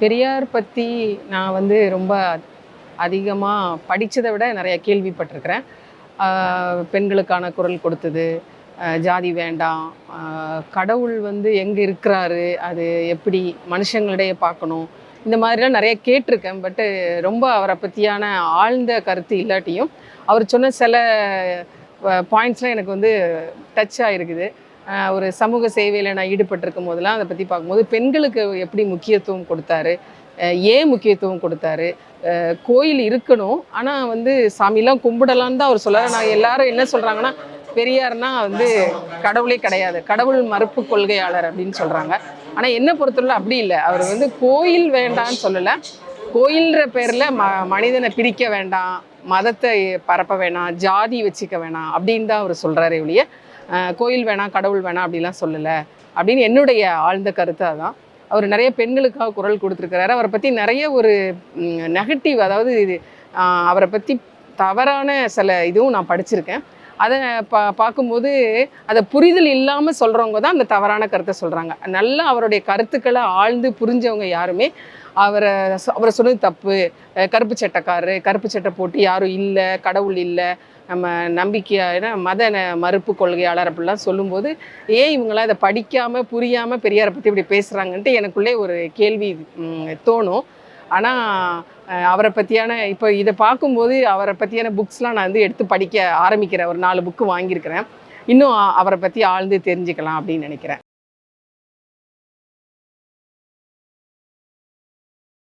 பெரியார் பற்றி நான் வந்து ரொம்ப அதிகமாக படித்ததை விட நிறைய கேள்விப்பட்டிருக்கிறேன். பெண்களுக்கான குரல் கொடுத்தது ஜாதி வேண்டாம் கடவுள் வந்து எங்கே இருக்கிறாரு அது எப்படி மனுஷங்களிடையே பார்க்கணும் இந்த மாதிரிலாம் நிறைய கேட்டிருக்கேன். பட்டு ரொம்ப அவரை பற்றியான ஆழ்ந்த கருத்து இல்லாட்டியும் அவர் சொன்ன சில பாயிண்ட்ஸ்லாம் எனக்கு வந்து டச் ஆகிருக்குது ஒரு சமூக சேவையில் நான் ஈடுபட்டிருக்கும் போதெல்லாம் அதை பற்றி பார்க்கும்போது பெண்களுக்கு எப்படி முக்கியத்துவம் கொடுத்தாரு? ஏன் முக்கியத்துவம் கொடுத்தாரு? கோயில் இருக்கணும். ஆனால் வந்து சாமிலாம் கும்பிடலான்னு தான் அவர் சொல்றாரு நான் எல்லாரும் என்ன சொல்கிறாங்கன்னா பெரியார்னா வந்து கடவுளே கிடையாது. கடவுள் மறுப்பு கொள்கையாளர் அப்படின்னு சொல்கிறாங்க ஆனால் என்ன பொறுத்தவரை அப்படி இல்லை. அவர் வந்து கோயில் வேண்டான்னு சொல்லலை. கோயில்ன்ற பேரில் ம மனிதனை பிரிக்க வேண்டாம். மதத்தை பரப்ப வேணாம் ஜாதி வச்சுக்க வேணாம் அப்படின்னு தான் அவர் சொல்கிறாரு ஒழிய கோயில் வேணாம் கடவுள் வேணாம் அப்படிலாம் சொல்லலை. அப்படின்னு என்னுடைய ஆழ்ந்த கருத்து அதான். அவர் நிறைய பெண்களுக்காக குரல் கொடுத்துருக்கிறாரு. அவரை பற்றி நிறைய ஒரு நெகட்டிவ் அதாவது இது அவரை பற்றி தவறான சில இதுவும் நான் படிச்சிருக்கேன். அதை பா பார்க்கும்போது அதை புரிதல் இல்லாமல் சொல்கிறவங்க தான் அந்த தவறான கருத்தை சொல்கிறாங்க நல்லா அவருடைய கருத்துக்களை ஆழ்ந்து புரிஞ்சவங்க யாருமே அவரை அவரை சொன்னது தப்பு. கருப்பு சட்டைக்காரரு கருப்பு சட்டை போட்டு யாரும் இல்லை கடவுள் இல்லை நம்ம நம்பிக்கையான மத மறுப்பு கொள்கையாளர் அப்படிலாம் சொல்லும்போது ஏன் இவங்களாம் இதை படிக்காமல் புரியாமல் பெரியாரை பற்றி இப்படி பேசுகிறாங்கன்ட்டு எனக்குள்ளே ஒரு கேள்வி தோணும். ஆனால் அவரை பற்றியான இப்போ இதை பார்க்கும்போது அவரை பற்றியான புக்ஸ்லாம் நான் வந்து எடுத்து படிக்க ஆரம்பிக்கிறேன். ஒரு நாலு புக்கு வாங்கியிருக்கிறேன். இன்னும் அவரை பற்றி ஆழ்ந்து தெரிஞ்சுக்கலாம் அப்படின்னு நினைக்கிறேன்.